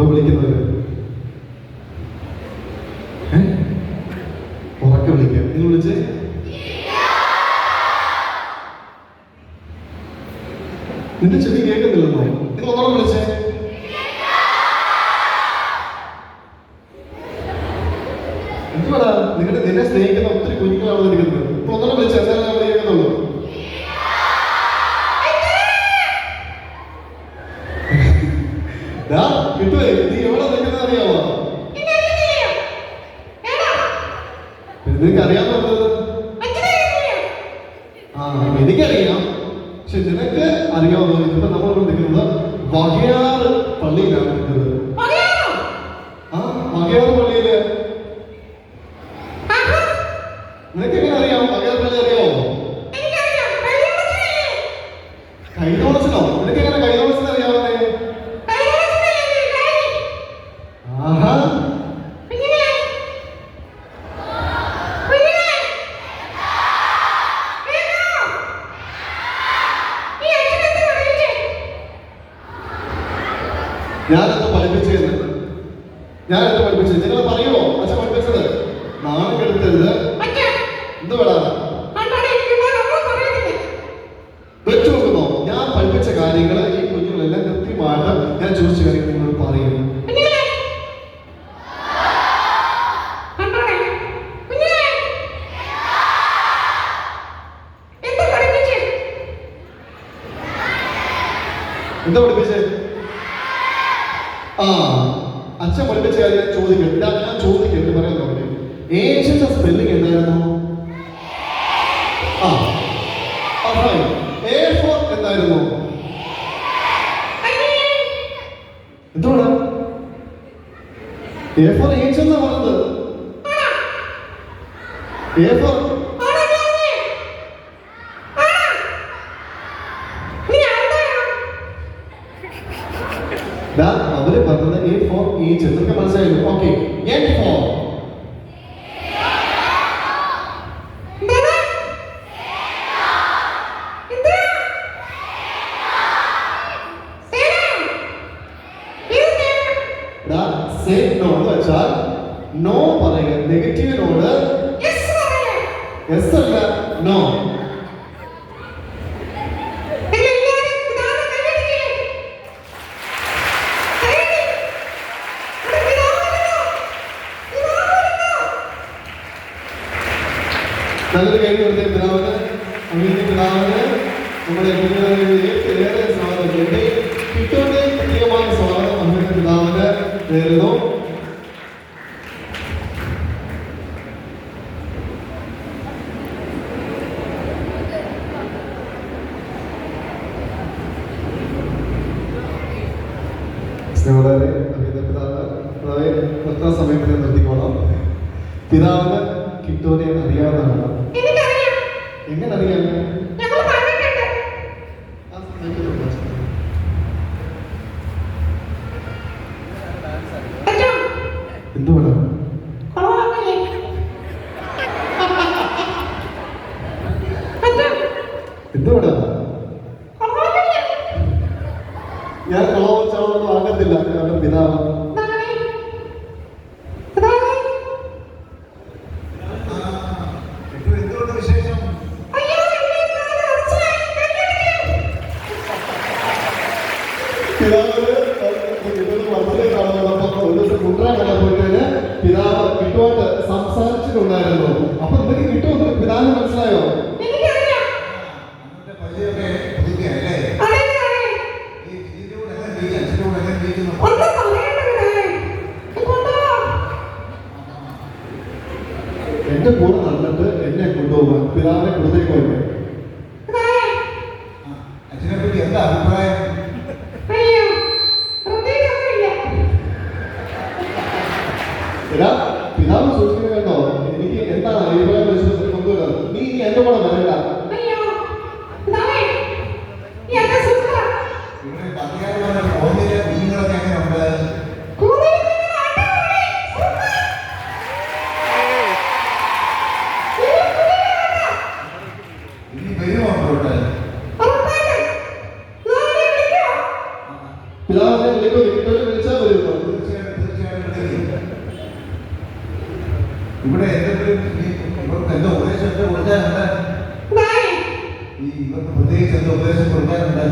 വിളിക്കുന്നത്? ഉറക്കെ വിളിക്കുക നിങ്ങൾ വിളിച്ചേ? നിന്റെ ചെവി കേൾക്കുന്നില്ലെന്നോ? നിങ്ങൾ ഒന്നോളം വിളിച്ചേ? എന്തുവാടാ? നിങ്ങളുടെ നിന്നെ സ്നേഹിക്കുന്ന ഒത്തിരി കുഞ്ഞുങ്ങളാണ് നിൽക്കുന്നത് ഇപ്പൊ ഒന്നോളം വിളിച്ചേ എന്നാലും ഞാൻ കേൾക്കുന്നുള്ളൂ ദാ, കിട്ടുവേ നീ എവിടെ നിൽക്കുന്നത് അറിയാമോ നിനക്ക് അറിയാന്ന് പറഞ്ഞത് ആ എനിക്കറിയാം പക്ഷെ നിനക്ക് അറിയാമോ ഇപ്പൊ നമ്മളിവിടെ നിൽക്കുന്നത് വകയാറ് പള്ളിയിലാണ് നിൽക്കുന്നത്. ആ വകയാറ് പള്ളിയിൽ. നിനക്ക് എങ്ങനെ അറിയാം? പള്ളി അറിയാമോ കൈതോളച്ചനോ? നിനക്ക് എങ്ങനെ കൈതോളച്ചൻ ഞാനെന്താ പഠിപ്പിച്ചത് ഞാനെന്ത് പഠിപ്പിച്ചത് നിങ്ങൾ പറയുമോ അച്ഛൻ പഠിപ്പിച്ചത്. നാളെ കെടുത്തരുത് എന്തുവേടാ വെച്ചു നോക്കുന്നോ? ഞാൻ പഠിപ്പിച്ച കാര്യങ്ങൾ ഈ കുഞ്ഞുങ്ങളെല്ലാം കൃത്യമായിട്ട് ഞാൻ ചോദിച്ച കാര്യങ്ങൾ നിങ്ങൾ പറയും. എന്താ പഠിപ്പിച്ചേ? ആ അച്ഛൻ പഠിപ്പിച്ച കാര്യം ചോദിക്കും ഞാൻ ഞാൻ ചോദിക്കും എന്ന് പറയാൻ തുടങ്ങി ഏഷ്യന്റെ സ്പെല്ലിംഗ് എന്തായിരുന്നു? എ ഫോർ എന്തായിരുന്നു? എന്തുവാണ്? എ ഫോർ എ ഫോർ അവർ പറഞ്ഞത് എ ഫോർ ഏജ് നിങ്ങൾക്ക് മനസ്സിലായിരുന്നു ഓക്കെ എൻ ഫോർ നോ പറയുക. നെഗറ്റീവിനോട് എസ് അല്ല നോ കഴിഞ്ഞ കൊടുത്ത പിതാവിന് അമീന്റെ പിതാവിന് നമ്മുടെ കുഞ്ഞുങ്ങളിലേക്ക് ഏറെ സ്വാഗതം എന്റെ കിട്ടുവിന്റെ പ്രത്യേകമായ സ്വാഗതം അമീന്റെ പിതാവിന് നേരുന്നു സ്നേഹതരെ അമീന്റെ പിതാവ് പിതാവെ എത്ര സമയത്തിന് നിർത്തിക്കോളാം പിതാവിന് എങ്ങനെ അറിയാം ചോദിച്ചു. എന്തുവാണ് പിതാവ് കിട്ടുന്ന മനസ്സിലേക്ക് കാണുന്നപ്പോൾ ഒരു ദിവസം കുട്ടനെ കണ്ട പോയിട്ട് പിതാവ് കിട്ടുമായിട്ട് സംസാരിച്ചിട്ടുണ്ടായിരുന്നു അപ്പൊ എന്തൊക്കെ കിട്ടുമെന്ന് പിതാവിന് മനസ്സിലായോ എന്റെ കൂടെ നടന്നിട്ട് എന്നെ കൊണ്ടുപോകാൻ പിതാവിനെ കൊടുത്തേക്ക് ഇവിടെ എന്തോ ഉപദേശം എന്തോ കൊടുക്കാനുണ്ട്? ഈ ഇവർക്ക് പ്രത്യേകിച്ച് എന്തോ ഉപദേശം കൊടുക്കാനുണ്ട്?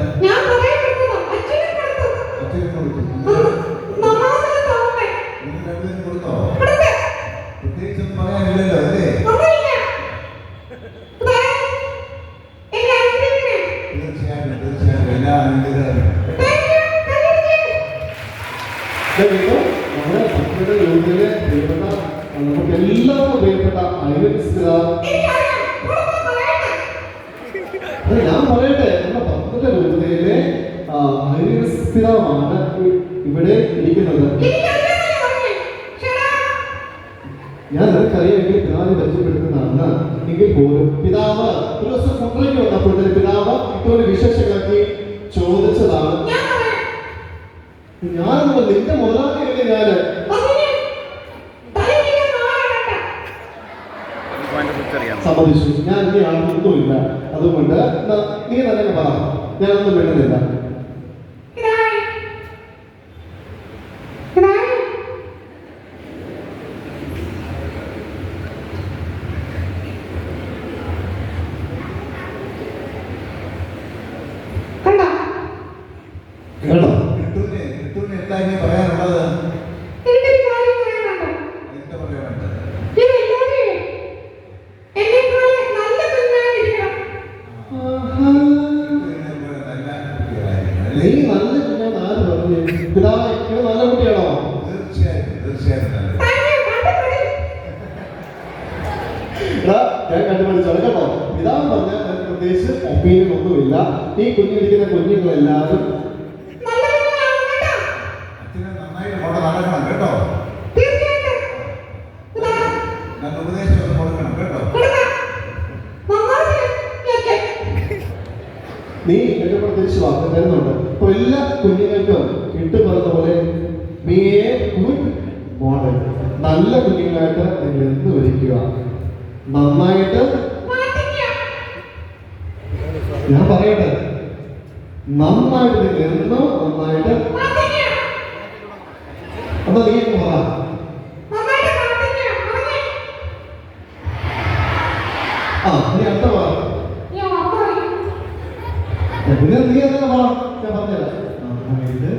നമുക്ക് എല്ലാവർക്കും പ്രിയപ്പെട്ട അത് ഞാൻ പറയട്ടെ നമ്മുടെ ഭക്തന്റെ രൂപതയിലെ പിതാവാണ് ഇവിടെ ഇരിക്കുന്നത്. ഞാൻ നിനക്കറിയാമെങ്കിൽ പിതാവിനെ പരിചയപ്പെടുത്തുന്നതാണ്. എങ്കിൽ പോലും പിതാവ് ഒരു ദിവസം കുട്ടറയ്ക്ക് വന്നപ്പോഴത്തേക്ക് പിതാവ് ഇട്ടോന്റെ വിശേഷങ്ങളൊക്കെ ചോദിച്ചതാണ്. ഞാൻ ഞാൻ നിന്റെ മുതലാളിയല്ലേ ഞാൻ സമ്മതിച്ചു ഞാൻ ഇനി ആളൊന്നുമില്ല അതുകൊണ്ട് നീ തന്നെ പറ. ഞാനൊന്നും വേണ്ടുന്നില്ല എടാ, ഞാൻ കണ്ടുപിടിച്ചോളെ കേട്ടോ. പിതാവ് പറഞ്ഞ പ്രത്യേകിച്ച് ഒപ്പീനിയൻ ഒന്നുമില്ല. ഈ കുഞ്ഞിരിക്കുന്ന കുഞ്ഞുങ്ങളെല്ലാവരും നീ എന്റെ പ്രത്യേകിച്ച് വാക്ക് തരുന്നുണ്ട്. അപ്പൊ എല്ലാ കുഞ്ഞുങ്ങൾക്കും ഇട്ട് പറഞ്ഞ പോലെ നീയെ ഗുഡ് മോഡൽ നല്ല കുഞ്ഞുങ്ങളായിട്ട് നിങ്ങൾ എന്ത് വരിക്കുക നന്നായിട്ട്? ഞാൻ പറയട്ടെ. നന്നായിട്ട് നിങ്ങൾ എന്നോ നന്നായിട്ട്? അപ്പൊ നീ പറ. നന്നായിട്ട് ആ നീ അടുത്ത പറ. പിന്നെ നീ എന്താ പറ. ഞാൻ പറഞ്ഞുതരാം. നന്നായിട്ട്